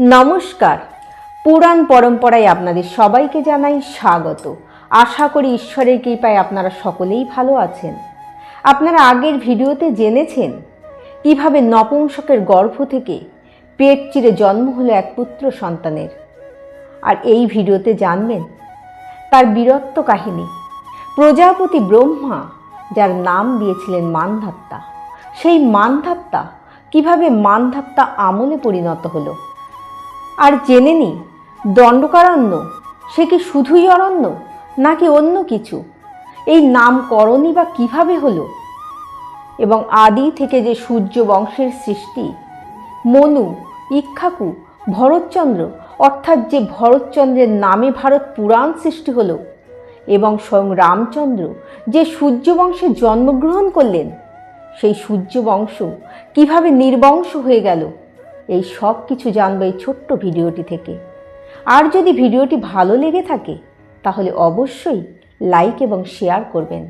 নমস্কার। পুরাণ পরম্পরায় আপনাদের সবাইকে জানাই স্বাগত। আশা করি ঈশ্বরের কৃপায় আপনারা সকলেই ভালো আছেন। আপনারা আগের ভিডিওতে জেনেছেন কীভাবে নপুংসকের গর্ভ থেকে পেট চিরে জন্ম হলো এক পুত্র সন্তানের। আর এই ভিডিওতে জানবেন তার বীরত্ব কাহিনী। প্রজাপতি ব্রহ্মা, যার নাম দিয়েছিলেন মানধাত্তা, সেই মানধাত্তা কীভাবে মানধাত্তা আমলে পরিণত হলো? আর জেনে নি, দণ্ডকারণ্য, সে কি শুধুই অরণ্য নাকি অন্য কিছু? এই নামকরণই বা কীভাবে হলো? এবং আদি থেকে যে সূর্য বংশের সৃষ্টি, মনু, ইক্ষাকু, ভরতচন্দ্র, অর্থাৎ যে ভরতচন্দ্রের নামে ভারত পুরাণ সৃষ্টি হলো, এবং স্বয়ং রামচন্দ্র যে সূর্য বংশে জন্মগ্রহণ করলেন, সেই সূর্য বংশ কীভাবে নির্বংশ হয়ে গেল? এই সব কিছু জানব এই ছোট্ট ভিডিওটি থেকে। আর যদি ভিডিওটি ভালো লেগে থাকে, তাহলে অবশ্যই লাইক এবং শেয়ার করবেন।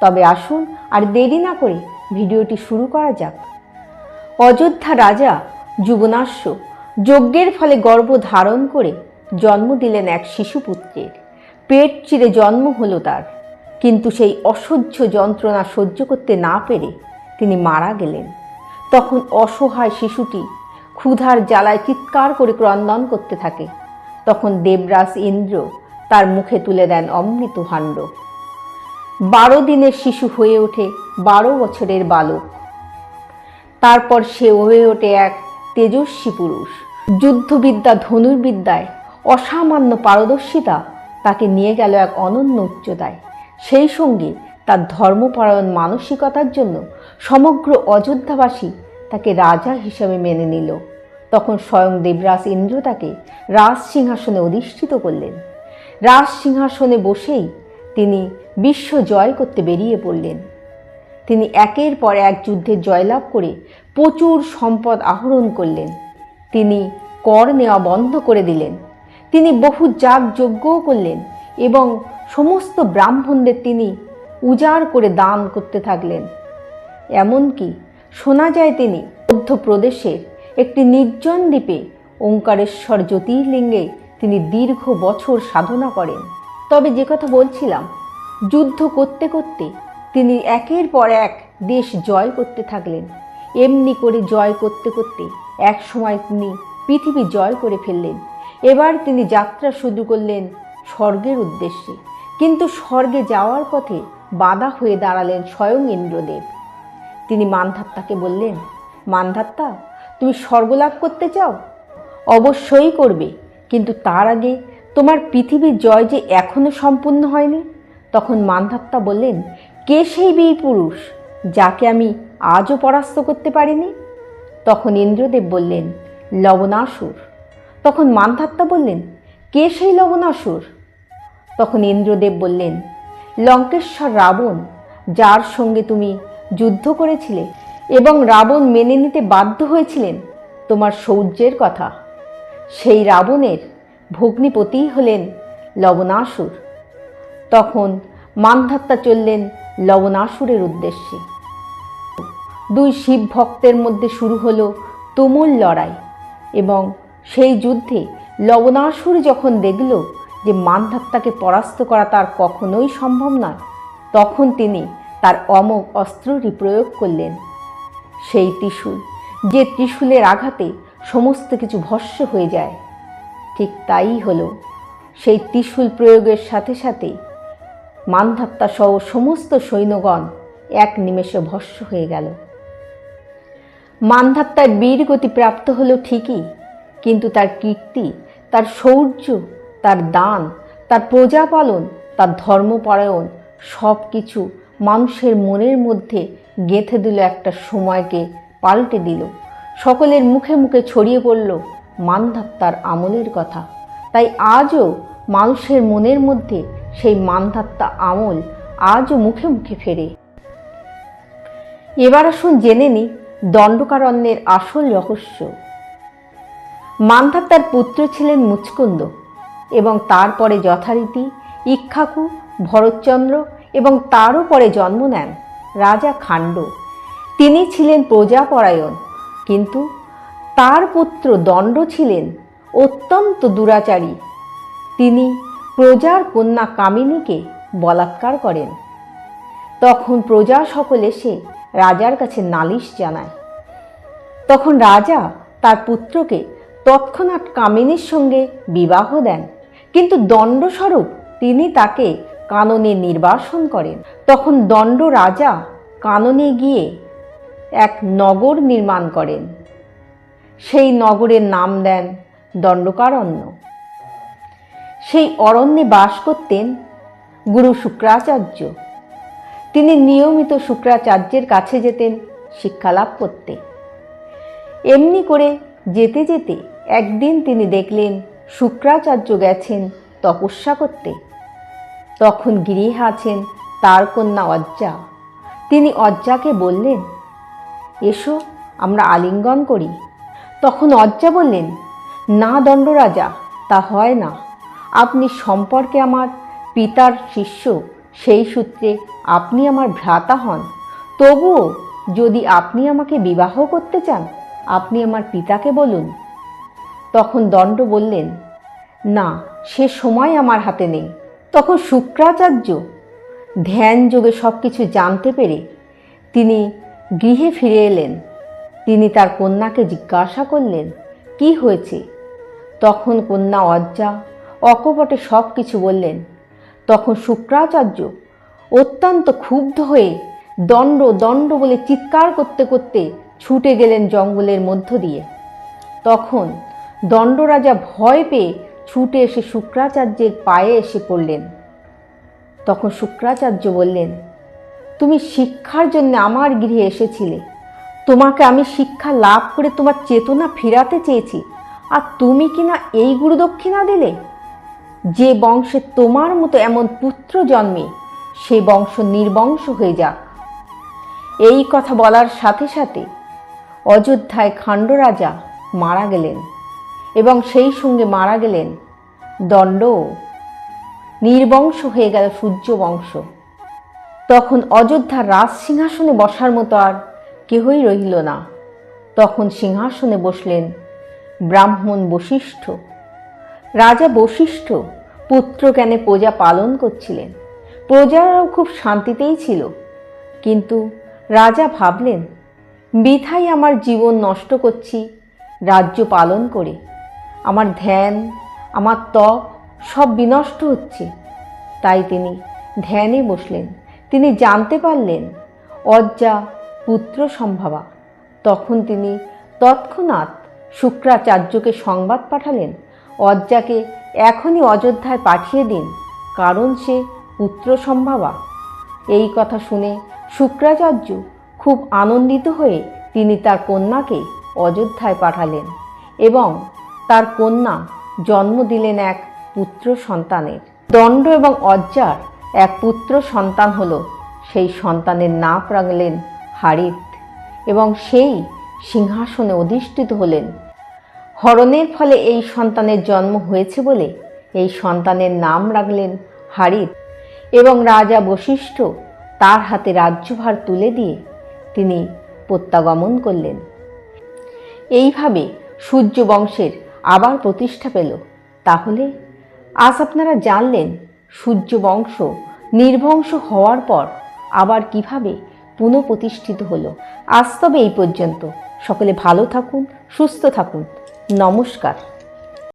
তবে আসুন আর দেরি না করে ভিডিওটি শুরু করা যাক। অযোধ্যা রাজা যুবনাশ্য যজ্ঞের ফলে গর্ভ ধারণ করে জন্ম দিলেন এক শিশুপুত্রের। পেট চিরে জন্ম হলো তার। কিন্তু সেই অসহ্য যন্ত্রণা সহ্য করতে না পেরে তিনি মারা গেলেন। তখন অসহায় শিশুটি ক্ষুধার জ্বালায় চিৎকার করে ক্রন্দন করতে থাকে। তখন দেবরাজ ইন্দ্র তার মুখে তুলে দেন অমৃত ভাণ্ড বারো দিনের শিশু হয়ে ওঠে বারো বছরের বালক। তারপর সে হয়ে ওঠে এক তেজস্বী পুরুষ। যুদ্ধবিদ্যা, ধনুর্বিদ্যায় অসামান্য পারদর্শিতা তাকে নিয়ে গেল এক অনন্য উচ্চতায়। সেই সঙ্গে তার ধর্মপরায়ণ মানসিকতার জন্য সমগ্র অযোধ্যাবাসী তাকে রাজা হিসেবে মেনে নিল। তখন স্বয়ং দেবরাজ ইন্দ্র তাকে রাজ সিংহাসনে অধিষ্ঠিত করলেন। রাজ সিংহাসনে বসেই তিনি বিশ্ব জয় করতে বেরিয়ে পড়লেন। তিনি একের পর এক যুদ্ধে জয়লাভ করে প্রচুর সম্পদ আহরণ করলেন। তিনি কর নেওয়া বন্ধ করে দিলেন। তিনি বহু যাগ যজ্ঞও করলেন এবং সমস্ত ব্রাহ্মণদের তিনি উজাড় করে দান করতে থাকলেন। এমনকি শোনা যায় তিনি মধ্যপ্রদেশের একটি নির্জন দ্বীপে ওঙ্কারেশ্বর জ্যোতির্লিঙ্গে তিনি দীর্ঘ বছর সাধনা করেন। তবে যে কথা বলছিলাম, যুদ্ধ করতে করতে তিনি একের পর এক দেশ জয় করতে থাকলেন। এমনি করে জয় করতে করতে এক সময় তিনি পৃথিবী জয় করে ফেললেন। এবার তিনি যাত্রা শুরু করলেন স্বর্গের উদ্দেশ্যে। কিন্তু স্বর্গে যাওয়ার পথে বাধা হয়ে দাঁড়ালেন স্বয়ং ইন্দ্রদেব। তিনি মানধাত্তাকে বললেন, মানধাত্তা, তুমি স্বর্গলাভ করতে চাও? অবশ্যই করবে, কিন্তু তার আগে তোমার পৃথিবীর জয় যে এখনও সম্পূর্ণ হয়নি? তখন মানধাত্তা বললেন, কে সেই বীর পুরুষ যাকে আমি আজও পরাস্ত করতে পারিনি? তখন ইন্দ্রদেব বললেন, লবণাসুর। তখন মানধাত্তা বললেন, কে সেই লবণাসুর? তখন ইন্দ্রদেব বললেন, লঙ্কেশ্বর রাবণ, যার সঙ্গে তুমি যুদ্ধ করেছিলে এবং রাবণ মেনে নিতে বাধ্য হয়েছিলেন, তোমার শৌর্যের কথা। সেই রাবণের ভগ্নিপতিই হলেন লবণাসুর। তখন মানধাত্তা চললেন লবণাসুরের উদ্দেশ্যে। দুই শিব ভক্তের মধ্যে শুরু হলো তুমুল লড়াই এবং সেই যুদ্ধে লবণাসুর যখন দেখল যে মানধাত্তাকে পরাস্ত করা তার কখনোই সম্ভব নয়, তখন তিনি তার অমোঘ অস্ত্রটি প্রয়োগ করলেন। সেই ত্রিশূল, যে ত্রিশূলের আঘাতে সমস্ত কিছু ভস্য হয়ে যায়, ঠিক তাই হলো। সেই ত্রিশূল প্রয়োগের সাথে সাথে মানধাত্তা সহ সমস্ত সৈন্যগণ এক নিমেষে ভস্য হয়ে গেল। মানধাত্তার বীর গতি প্রাপ্ত হলো ঠিকই, কিন্তু তার কীর্তি, তার শৌর্য, তার দান, তার প্রজাপালন, তার ধর্মপরায়ণ সব কিছু মানুষের মনের মধ্যে গেঁথে দিল একটা সময়কে, পাল্টে দিল। সকলের মুখে মুখে ছড়িয়ে পড়ল মানধাত্তার আমলের কথা। তাই আজও মানুষের মনের মধ্যে সেই মানধাত্তা আমল আজও মুখে মুখে ফেরে। এবার আসুন জেনে নি দণ্ডকারণ্যের আসল রহস্য। মানধাত্তার পুত্র ছিলেন মুচকুন্দ এবং তারপরে যথারীতি ইক্ষাকু, ভরতচন্দ্র এবং তারও পরে জন্ম নেন রাজা খাণ্ড। তিনি ছিলেন প্রজাপরায়ণ, কিন্তু তার পুত্র দণ্ড ছিলেন অত্যন্ত দুরাচারী। তিনি প্রজার কন্যা কামিনীকে বলাৎকার করেন। তখন প্রজা সকল এসে রাজার কাছে নালিশ জানায়। তখন রাজা তার পুত্রকে তৎক্ষণাৎ কামিনীর সঙ্গে বিবাহ দেন, কিন্তু দণ্ডস্বরূপ তিনি তাকে কাননে নির্বাসন করেন। তখন দণ্ড রাজা কাননে গিয়ে এক নগর নির্মাণ করেন। সেই নগরের নাম দেন দণ্ডকারণ্য। সেই অরণ্যে বাস করতেন গুরু শুক্রাচার্য। তিনি নিয়মিত শুক্রাচার্যের কাছে যেতেন, শিক্ষালাভ করতে। এমনি করে যেতে যেতে একদিন তিনি দেখলেন শুক্রাচার্য গেছেন তপস্যা করতে। তখন গৃহে আছেন তার কন্যা অজ্জা। তিনি অজ্জাকে বললেন, এসো, আমরা আলিঙ্গন করি। তখন অজ্জা বললেন, না দণ্ডরাজা তা হয় না। আপনি সম্পর্কে আমার পিতার শিষ্য, সেই সূত্রে আপনি আমার ভ্রাতা হন। তবুও যদি আপনি আমাকে বিবাহ করতে চান, আপনি আমার পিতাকে বলুন। তখন দণ্ড বললেন, না, সে সময় আমার হাতে নেই। তখন শুক্রাচার্য ধ্যান যোগে সব কিছু জানতে পেরে তিনি গৃহে ফিরে এলেন। তিনি তার কন্যাকে জিজ্ঞাসা করলেন, কি হয়েছে? তখন কন্যা অজ্জা, অকপটে সব কিছু বললেন। তখন শুক্রাচার্য অত্যন্ত ক্ষুব্ধ হয়ে দণ্ড দণ্ড বলে চিৎকার করতে করতে ছুটে গেলেন জঙ্গলের মধ্য দিয়ে। তখন দণ্ডরাজা ভয় পেয়ে ছুটে এসে শুক্রাচার্যের পায়ে এসে পড়লেন। তখন শুক্রাচার্য বললেন, তুমি শিক্ষার জন্য আমার গৃহে এসেছিলে। তোমাকে আমি শিক্ষা লাভ করে তোমার চেতনা ফিরাতে চেয়েছি। আর তুমি কিনা এই গুরুদক্ষিণা দিলে? যে বংশে তোমার মতো এমন পুত্র জন্মে, সে বংশ নির্বংশ হয়ে যাক। এই কথা বলার সাথে সাথে অযোধ্যায় খাণ্ডরাজা মারা গেলেন। এবং সেই সঙ্গে মারা গেলেন দণ্ড। নির্বংশ হয়ে গেল সূর্য বংশ। তখন অযোধ্যার রাজ সিংহাসনে বসার মতো আর কেহই রহিল না। তখন সিংহাসনে বসলেন ব্রাহ্মণ বশিষ্ঠ। রাজা বশিষ্ঠ পুত্রজ্ঞানে প্রজা পালন করছিলেন। প্রজারাও খুব শান্তিতেই ছিল। কিন্তু রাজা ভাবলেন বৃথাই আমার জীবন নষ্ট করছি, রাজ্য পালন করে। আমার ধ্যান, আমার তপ সব বিনষ্ট হচ্ছে। তাই তিনি ধ্যানে বসলেন। তিনি জানতে পারলেন, অজ্জা পুত্র সম্ভাবা। তখন তিনি তৎক্ষণাৎ শুক্রাচার্যকে সংবাদ পাঠালেন। অজ্জাকে এখনই অযোধ্যায় পাঠিয়ে দিন, কারণ সে পুত্র সম্ভাবা। এই কথা শুনে শুক্রাচার্য খুব আনন্দিত হয়ে তিনি তার কন্যাকে অযোধ্যায় পাঠালেন এবং তার কন্যা জন্ম দিলেন এক পুত্র সন্তানের। দণ্ড এবং অজ্জার এক পুত্র সন্তান হল। সেই সন্তানের নাম রাখলেন হারিত এবং সেই সিংহাসনে অধিষ্ঠিত হলেন। হরণের ফলে এই সন্তানের জন্ম হয়েছে বলে এই সন্তানের নাম রাখলেন হারিত এবং রাজা বশিষ্ঠ তার হাতে রাজ্যভার তুলে দিয়ে তিনি প্রত্যাগমন করলেন। এইভাবে সূর্য বংশের আবার প্রতিষ্ঠা পেল। তাহলে আজ আপনারা জানলেন, সূর্য বংশ নির্বংশ হওয়ার পর আবার কীভাবে পুনঃপ্রতিষ্ঠিত হলো। আজ তবে এই পর্যন্ত। সকলে ভালো থাকুন, সুস্থ থাকুন। নমস্কার।